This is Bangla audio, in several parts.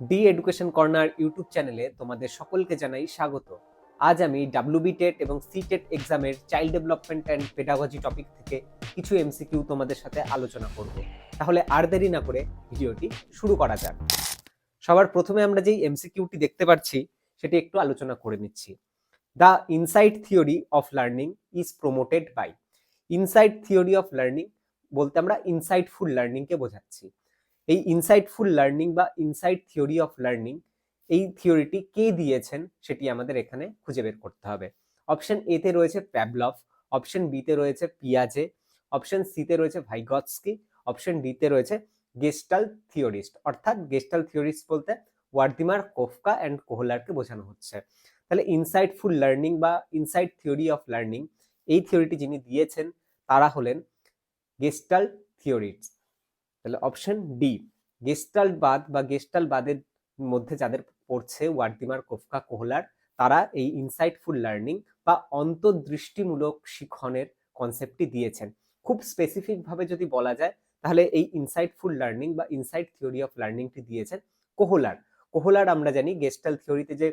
ডি এডুকেশন কর্নার ইউটিউব চ্যানেলে তোমাদের সকলকে জানাই স্বাগত। আজ আমি ডাব্লিউবি টেট এবং সি টেট এক্সামের child development and pedagogy topic থেকে কিছু এমসিকিউ তোমাদের সাথে আলোচনা করব। তাহলে আর দেরি না করে ভিডিওটি শুরু করা যাক। সবার প্রথমে আমরা যেই এমসিকিউটি দেখতে পাচ্ছি, সেটি একটু আলোচনা করে নিচ্ছি। The insight theory of learning is promoted by. Insight theory of learning বলতে আমরা ইনসাইটফুল লার্নিংকে বোঝাচ্ছি। এই ইনসাইটফুল লার্নিং বা ইনসাইট থিওরি অফ লার্নিং এই থিওরিটি কে দিয়েছেন সেটি আমাদের এখানে খুঁজে বের করতে হবে। অপশন এতে রয়েছে প্যাবলভ অপশন বিতে রয়েছে পিয়াজে অপশন সিতে রয়েছে ভাইগৎসকি অপশন ডিতে রয়েছে গেস্টাল থিওরিস্ট অর্থাৎ গেস্টাল থিওরিস্ট বলতে ওয়ার্দিমার কোফকা অ্যান্ড কোহলারকে বোঝানো হচ্ছে। তাহলে ইনসাইটফুল লার্নিং বা ইনসাইট থিওরি অফ লার্নিং এই থিওরিটি যিনি দিয়েছেন, তারা হলেন গেস্টাল থিওরিস্ট তাহলে অপশন ডি গেস্টাল বাদ বা গেস্টাল বাদের মধ্যে যাদের পড়ছে ওয়ার্দিমার কোফকা কোহলার তারা এই ইনসাইটফুল লার্নিং বা অন্তর্দৃষ্টিমূলক শিক্ষণের কনসেপ্টটি দিয়েছেন। খুব স্পেসিফিক ভাবে যদি বলা যায়, তাহলে এই ইনসাইটফুল লার্নিং বা ইনসাইট থিওরি অফ লার্নিংটি দিয়েছেন কোহলার। কোহলার আমরা জানি গেস্টাল থিওরিতে যে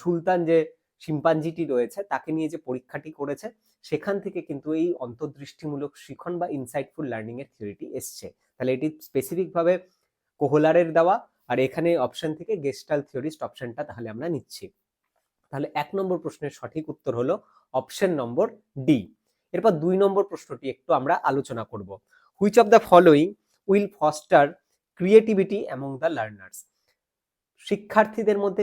সুলতান যে শিম্পাঞ্জিটি রয়েছে, তাকে নিয়ে যে পরীক্ষাটি করেছে, সেখান থেকে কিন্তু এই অন্তর্দৃষ্টিমূলক শিখন বা ইনসাইটফুল লার্নিং এর থিওরিটি এসছে। তাহলে এটি স্পেসিফিকভাবে কোহলারের দেওয়া, আর এখানে অপশন থেকে গেস্টাল থিওরিস্ট অপশনটা তাহলে আমরা নিচ্ছি। তাহলে এক নম্বর প্রশ্নের সঠিক উত্তর হলো অপশন নম্বর ডি এরপর দুই নম্বর প্রশ্নটি একটু আমরা আলোচনা করব। Which of the following will foster creativity among the learners শিক্ষার্থীদের মধ্যে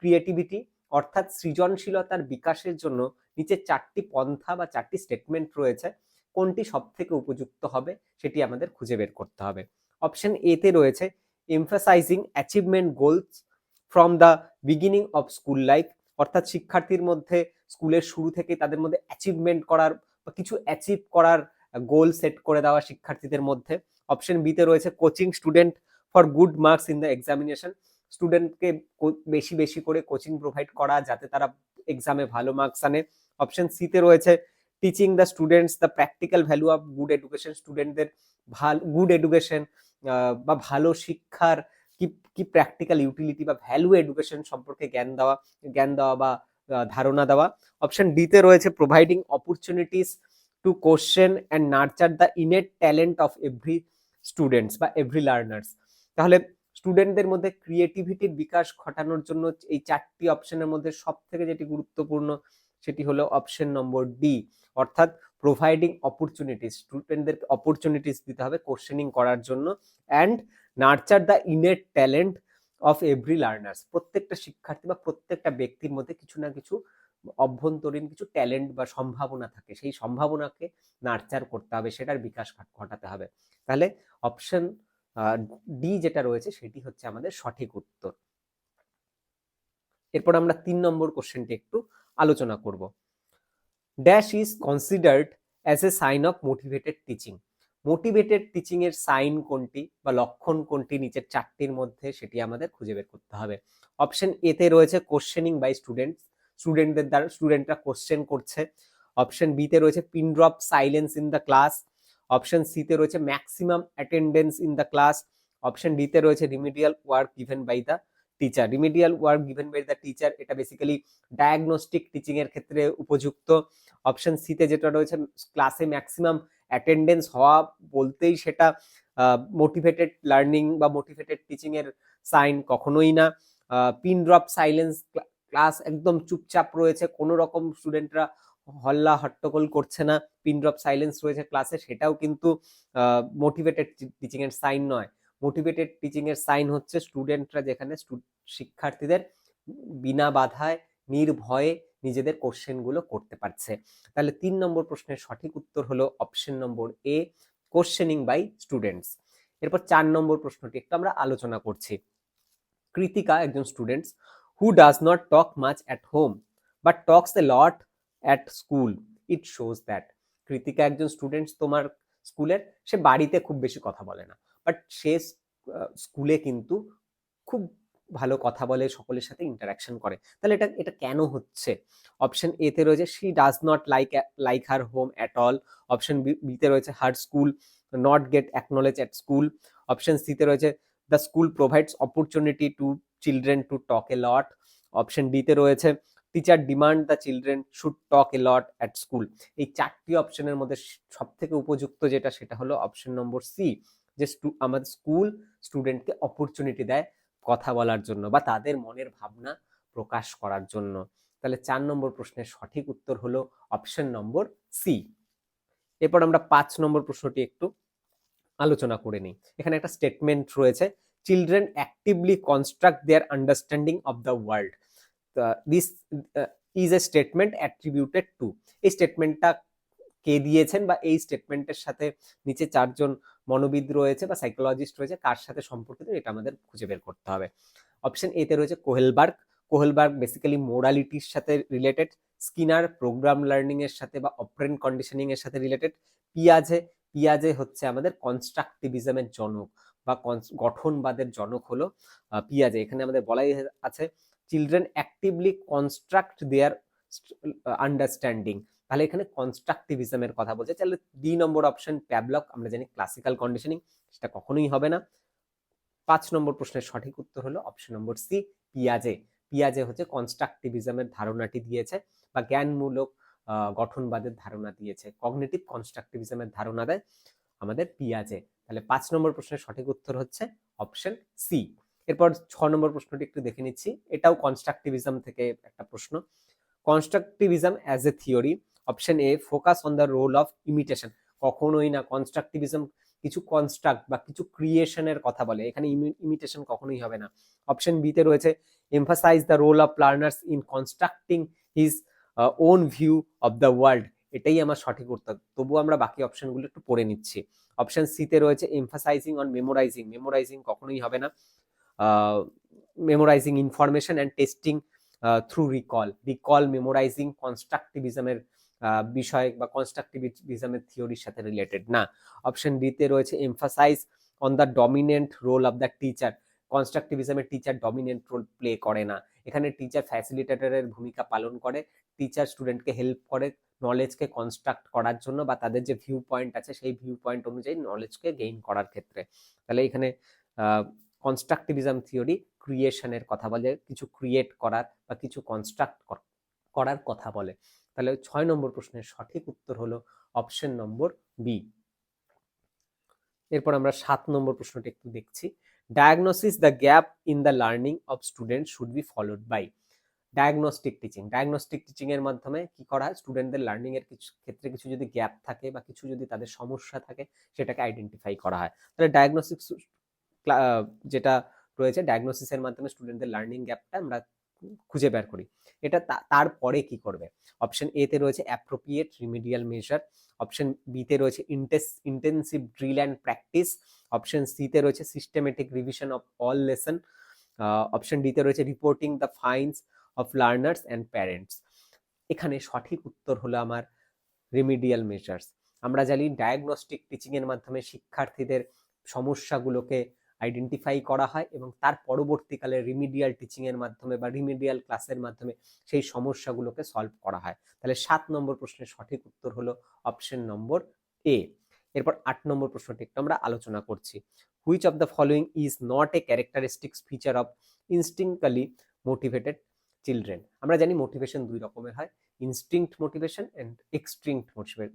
ক্রিয়েটিভিটি অর্থাৎ সৃজনশীলতার বিকাশের জন্য নিচে চারটি পন্থা বা চারটি স্টেটমেন্ট রয়েছে। কোনটি সব থেকে উপযুক্ত হবে সেটি আমাদের খুঁজে বের করতে হবে। অপশন এতে রয়েছে emphasising achievement goals from the beginning of school life অর্থাৎ শিক্ষার্থীর মধ্যে স্কুলের শুরু থেকে তাদের মধ্যে অ্যাচিভমেন্ট করার বা কিছু অ্যাচিভ করার গোল সেট করে দেওয়া শিক্ষার্থীদের মধ্যে। অপশন বিতে রয়েছে coaching student for good marks in the examination স্টুডেন্টকে বেশি বেশি করে কোচিং প্রোভাইড করা যাতে তারা এক্সামে ভালো মার্কস আনে। অপশন সিতে রয়েছে teaching the students the practical value of good education স্টুডেন্টদের ভালো গুড এডুকেশন বা ভালো শিক্ষার কি কি প্র্যাকটিক্যাল ইউটিলিটি বা ভ্যালু এডুকেশন সম্পর্কে জ্ঞান দেওয়া জ্ঞান দেওয়া বা ধারণা দেওয়া। অপশন ডিতে রয়েছে providing opportunities to question and nurture the innate talent of every students বা এভরি লার্নার্স তাহলে স্টুডেন্টদের মধ্যে ক্রিয়েটিভিটির বিকাশ ঘটানোর জন্য এই চারটি অপশনের মধ্যে সব থেকে যেটি গুরুত্বপূর্ণ সেটি হলো অপশন নম্বর ডি অর্থাৎ প্রোভাইডিং অপরচুনিটিস স্টুডেন্টদেরকে অপরচুনিটিস দিতে হবে কোশ্চেনিং করার জন্য and nurture the innate talent of every learners প্রত্যেকটা শিক্ষার্থী বা প্রত্যেকটা ব্যক্তির মধ্যে কিছু না কিছু অভ্যন্তরীণ কিছু ট্যালেন্ট বা সম্ভাবনা থাকে। সেই সম্ভাবনাকে নার্চার করতে হবে, সেটার বিকাশ ঘটাতে হবে। তাহলে অপশন ডি যেটা রয়েছে সেটি হচ্ছে আমাদের সঠিক উত্তর। এরপর আমরা তিন নম্বর কোশ্চেনটি একটু আলোচনা করব। Dash is considered as a sign of motivated teaching motivated teaching এর সাইন কোনটি বা লক্ষণ কোনটি নিচের চারটির মধ্যে সেটি আমাদের খুঁজে বের করতে হবে। অপশন এতে রয়েছে কোশ্চেনিং বাই স্টুডেন্টস স্টুডেন্টদের দ্বারা স্টুডেন্টরা কোশ্চেন করছে। অপশন বিতে রয়েছে pin drop silence in the class option সিতে রয়েছে maximum attendance in the class option ডিতে রয়েছে remedial work given by the teacher remedial work given by the teacher এটা বেসিক্যালি ডায়াগনস্টিক টিচিং এর ক্ষেত্রে উপযুক্ত। অপশন সিতে যেটা রয়েছে ক্লাসে ম্যাক্সিমাম অ্যাটেন্ডেন্স হওয়া বলতেই সেটা মোটিভেটেড লার্নিং বা মোটিভেটেড টিচিং এর সাইন কখনোই না। পিন ড্রপ সাইলেন্স ক্লাস একদম চুপচাপ রয়েছে, কোনো রকম স্টুডেন্টরা হল্লা হট্টগোল করছে না। পিন ড্রপ সাইলেন্স রয়েছে ক্লাসে সেটাও কিন্তু মোটিভেটেড টিচিং এর সাইন নয়। মোটিভেটেড টিচিং এর সাইন হচ্ছে স্টুডেন্টরা যেখানে শিক্ষার্থীদের বিনা বাধায়, নির্ভয়ে নিজেদের কোশ্চেনগুলো করতে পারছে। তাহলে তিন নম্বর প্রশ্নের সঠিক উত্তর হলো option number A questioning by students এরপর চার নম্বর প্রশ্নটি একটু আমরা আলোচনা করছি। কৃতিকা একজন students who does not talk much at home but talks a lot at school it shows that Kritika একজন স্টুডেন্টস তোমার স্কুলের সে বাড়িতে খুব বেশি কথা বলে না। বাট সে স্কুলে কিন্তু খুব ভালো কথা বলে, সকলের সাথে ইন্টারাকশন করে। তাহলে এটা এটা কেন হচ্ছে? অপশন এতে রয়েছে she does not like like her home at all option B বিতে রয়েছে her school not get acknowledge at school option সিতে রয়েছে the school provides opportunity to children to talk a lot option ডিতে রয়েছে teacher demand the children should talk a lot at school এই চারটি অপশনের মধ্যে সব থেকে উপযুক্ত যেটা, সেটা হলো অপশন নম্বর সি যে আমাদের স্কুল স্টুডেন্টকে অপরচুনিটি দেয় কথা বলার জন্য বা তাদের মনের ভাবনা প্রকাশ করার জন্য। তাহলে চার নম্বর প্রশ্নের সঠিক উত্তর হলো অপশন নম্বর সি এরপর আমরা পাঁচ নম্বর প্রশ্নটি একটু আলোচনা করে নিই। এখানে একটা স্টেটমেন্ট রয়েছে children actively construct their understanding of the world this is a statement attributed to এই স্টেটমেন্টটা কে দিয়েছেন বা এই স্টেটমেন্টের সাথে নিচে চারজন মনোবিদ রয়েছে বা সাইকোলজিস্ট রয়েছে, কার সাথে সম্পর্কিত এটা আমাদের খুঁজে বের করতে হবে। অপশন এতে রয়েছে কোহেলবার্গ। কোহেলবার্গ বেসিক্যালি মোরালিটির সাথে রিলেটেড স্কিনার প্রোগ্রাম লার্নিং এর সাথে বা অপারেন্ট কন্ডিশনিং এর সাথে রিলেটেড পিয়াজে পিয়াজে হচ্ছে আমাদের কনস্ট্রাকটিভিজমের জনক বা গঠনবাদের জনক হলো পিয়াজে। এখানে আমাদের বলাই আছে children actively construct their understanding তাহলে এখানে কনস্ট্রাকটিভিজমের কথা বলছে। তাহলে দুই নম্বর অপশন প্যাবলক আমরা জানি ক্লাসিক্যাল কন্ডিশনিং সেটা কখনোই হবে না। পাঁচ নম্বর প্রশ্নের সঠিক উত্তর হলো অপশন নম্বর সি পিয়াজে পিয়াজে হচ্ছে কনস্ট্রাকটিভিজমের ধারণাটি দিয়েছে বা জ্ঞানমূলক গঠনবাদের ধারণা দিয়েছে। কগনিটিভ কনস্ট্রাকটিভিজমের ধারণা দেয় আমাদের পিয়াজে তাহলে পাঁচ নম্বর প্রশ্নের সঠিক উত্তর হচ্ছে অপশন সি এরপর ছ নম্বর প্রশ্নটি একটু দেখে নিচ্ছি। এটাও কনস্ট্রাকটিভিজম থেকে একটা প্রশ্ন। Constructivism as a theory option A focus on the role of imitation কখনোই না কনস্ট্রাকটিভিজম কিছু কনস্ট্রাক্ট বা কিছু ক্রিয়েশনের কথা বলে। এখানে ইমিটেশন কখনোই হবে না। অপশন বিতে রয়েছে emphasise the role of learners in constructing his own view of the world এটাই আমার সঠিক উত্তর। তবুও আমরা বাকি অপশনগুলো একটু পড়ে নিচ্ছি। অপশন সিতে রয়েছে এমফাসাইজিং অন মেমোরাইজিং মেমোরাইজিং কখনোই হবে না। Memorising information and testing through recall recall memorising কনস্ট্রাকটিভিজমের বিষয় বা কনস্ট্রাকটিভিজমের থিওরির সাথে রিলেটেড না। অপশন ডিতে রয়েছে emphasise on the dominant role of the teacher কনস্ট্রাকটিভিজমের teacher dominant role play করে না। এখানে টিচার ফ্যাসিলিটেটরের ভূমিকা পালন করে। টিচার স্টুডেন্টকে হেল্প করে নলেজকে কনস্ট্রাক্ট করার জন্য বা তাদের যে ভিউ পয়েন্ট আছে, সেই ভিউ পয়েন্ট অনুযায়ী নলেজকে গেইন করার ক্ষেত্রে। তাহলে এখানে কনস্ট্রাকটিভিজম থিওরি ক্রিয়েশনের কথা বলে, কিছু ক্রিয়েট করার বা কিছু কনস্ট্রাক্ট করার কথা বলে। তাহলে ছয় নম্বর প্রশ্নের সঠিক উত্তর হলো অপশন নম্বর বি এরপর আমরা সাত নম্বর প্রশ্নটি একটু দেখছি। Diagnosis the gap in the learning of student should be followed by diagnostic teaching diagnostic teaching এর মাধ্যমে কি করা হয়? স্টুডেন্টদের লার্নিং এর কিছু, ক্ষেত্রে কিছু যদি গ্যাপ থাকে বা কিছু যদি তাদের সমস্যা থাকে, সেটাকে আইডেন্টিফাই করা হয়। তাহলে ডায়াগনস্টিক যেটা রয়েছে ডায়াগনোসিসের মাধ্যমে স্টুডেন্টদের লার্নিং গ্যাপটা আমরা খুঁজে বের করি। এটা তারপরে কি করবে? অপশন এ তে রয়েছে appropriate remedial measure option B রয়েছে ইন্টেস intensive drill and practice option C তে রয়েছে systematic revision of all lesson option D তে রয়েছে reporting the finds of learners and parents এখানে সঠিক উত্তর হলো আমার রিমিডিয়াল মেজার্স আমরা জানি ডায়াগনস্টিক টিচিং এর মাধ্যমে শিক্ষার্থীদের সমস্যাগুলোকে আইডেন্টিফাই করা হয় এবং তার পরবর্তীকালে রিমিডিয়াল টিচিং এর মাধ্যমে বা রিমিডিয়াল ক্লাসের মাধ্যমে সেই সমস্যাগুলোকে সলভ করা হয়। তাহলে সাত নম্বর প্রশ্নের সঠিক উত্তর হলো অপশন নম্বর এ এরপর আট নম্বর প্রশ্নটি একটু আমরা আলোচনা করছি। Which of the following is not a characteristics feature of intrinsically motivated children আমরা জানি মোটিভেশন দুই রকমের হয়। Instinct motivation and extrinsic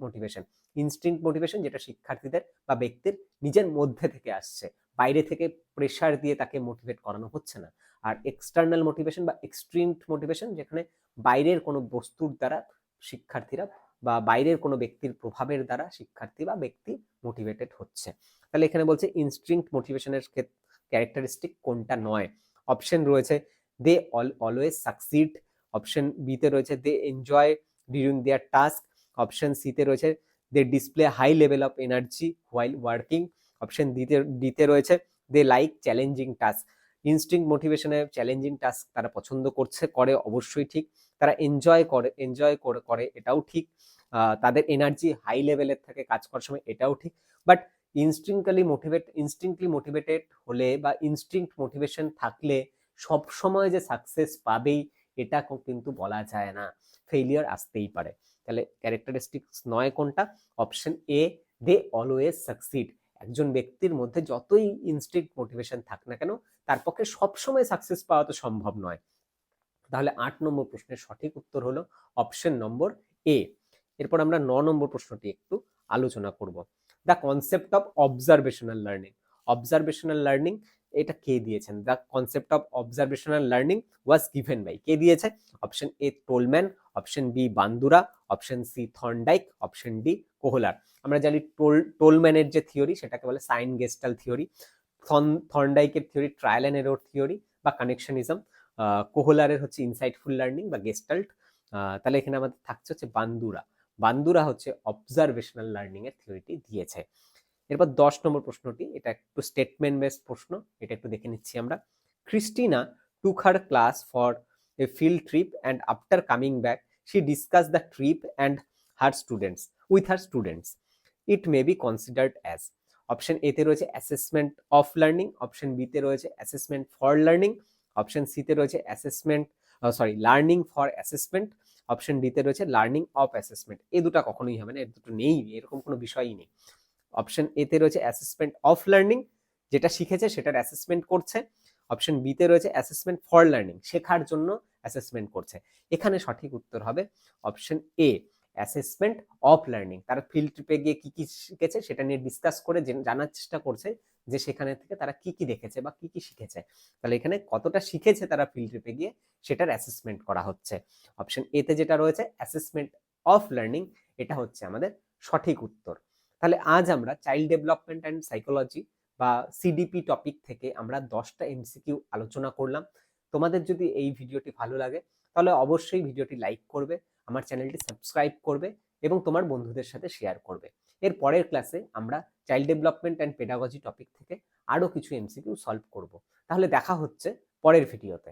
motivation instinct motivation যেটা শিক্ষার্থীদের বা ব্যক্তির নিজের মধ্যে থেকে আসছে। বাইরে থেকে প্রেশার দিয়ে তাকে মোটিভেট করানো হচ্ছে না। আর এক্সটার্নাল মোটিভেশন বা এক্সট্রিমড মোটিভেশন যেখানে বাইরের কোনো বস্তুর দ্বারা শিক্ষার্থীরা বা বাইরের কোনো ব্যক্তির প্রভাবের দ্বারা শিক্ষার্থী বা ব্যক্তি মোটিভেটেড হচ্ছে। তাহলে এখানে বলছে ইনস্ট্রিংক্ট মোটিভেশনের ক্যারেক্টারিস্টিক কোনটা নয়? অপশন রয়েছে they all always succeed option বিতে রয়েছে they enjoy during their task option সিতে রয়েছে they display high level of energy while working option দিতে দিতে রয়েছে। They like challenging task instinct মোটিভেশনে চ্যালেঞ্জিং টাস্ক তারা পছন্দ করছে, করে অবশ্যই ঠিক। তারা এনজয় করে এনজয় করে করে এটাও ঠিক। তাদের এনার্জি হাই লেভেলের থাকে, কাজ করার সময় এটাও ঠিক। বাট ইনস্টিংকালি মোটিভেট ইনস্টিংক্টলি মোটিভেটেড হলে বা ইনস্টিংক্ট মোটিভেশন থাকলে সব সময় যে সাকসেস পাবেই, এটা কিন্তু বলা যায় না। ফেলিয়ার আসতেই পারে। তাহলে ক্যারেক্টারিস্টিক্স নয় কোনটা? Option A they always succeed একজন ব্যক্তির মধ্যে যতই ইনস্টিক্ট মোটিভেশন থাক না কেন, তার পক্ষে সবসময় সাকসেস পাওয়া তো সম্ভব নয়। তাহলে আট নম্বর প্রশ্নের সঠিক উত্তর হলো অপশন নম্বর এ এরপর আমরা ন নম্বর প্রশ্নটি একটু আলোচনা করব। The concept of observational learning observational learning এটা কে দিয়েছেন? The concept of observational learning was given by কে দিয়েছে? Option A Tolman option B Bandura option C Thorndike option D Kohler আমরা জানি টোল টোলম্যানের যে থিওরি সেটাকে বলে sign gestalt theory থর্নডাইকের theory trial and error theory বা কানেকশনিজম কোহলারের হচ্ছে ইনসাইটফুল লার্নিং বা গেস্টাল্ট তাহলে এখানে আমাদের থাকছে হচ্ছে বান্দুরা বান্দুরা হচ্ছে অবজারভেশনাল লার্নিং এর থিওরিটি দিয়েছে। এরপর দশ নম্বর প্রশ্নটি, এটা একটু স্টেটমেন্ট বেস প্রশ্ন, এটা একটু দেখে নিচ্ছি আমরা। Christina took her class for a field trip and after coming back she discuss the trip and her students with her students it may be considered as option এতে রয়েছে অ্যাসেসমেন্ট অফ লার্নিং অপশন বিতে রয়েছে অ্যাসেসমেন্ট ফর লার্নিং অপশন সিতে রয়েছে assessment sorry learning for assessment option ডিতে রয়েছে লার্নিং অফ অ্যাসেসমেন্ট এই দুটো কখনোই হবে না এর দুটো নেই, এরকম কোনো বিষয়ই নেই। অপশন এতে রয়েছে অ্যাসেসমেন্ট অফ লার্নিং যেটা শিখেছে সেটার অ্যাসেসমেন্ট করছে। অপশন বিতে রয়েছে অ্যাসেসমেন্ট ফর লার্নিং শেখার জন্য অ্যাসেসমেন্ট করছে। এখানে সঠিক উত্তর হবে option A assessment of learning তারা ফিল্ড ট্রিপে গিয়ে কি কি শিখেছে সেটা নিয়ে ডিসকাস করে জানার চেষ্টা করছে যে সেখানে থেকে তারা কি কি দেখেছে বা কি কি শিখেছে। তাহলে এখানে কতটা শিখেছে তারা ফিল্ড ট্রিপে গিয়ে সেটার অ্যাসেসমেন্ট করা হচ্ছে। অপশন এতে যেটা রয়েছে অ্যাসেসমেন্ট অফ লার্নিং এটা হচ্ছে আমাদের সঠিক উত্তর। তাহলে আজ আমরা চাইল্ড ডেভেলপমেন্ট অ্যান্ড সাইকোলজি বা সিডিপি টপিক থেকে আমরা দশটা এমসিকিউ আলোচনা করলাম। তোমাদের যদি এই ভিডিওটি ভালো লাগে, তাহলে অবশ্যই ভিডিওটি লাইক করবে, আমার চ্যানেলটি সাবস্ক্রাইব করবে এবং তোমার বন্ধুদের সাথে শেয়ার করবে। এর পরের ক্লাসে আমরা child development and pedagogy topic থেকে আরও কিছু এমসিকিউ সলভ করব। তাহলে দেখা হচ্ছে পরের ভিডিওতে।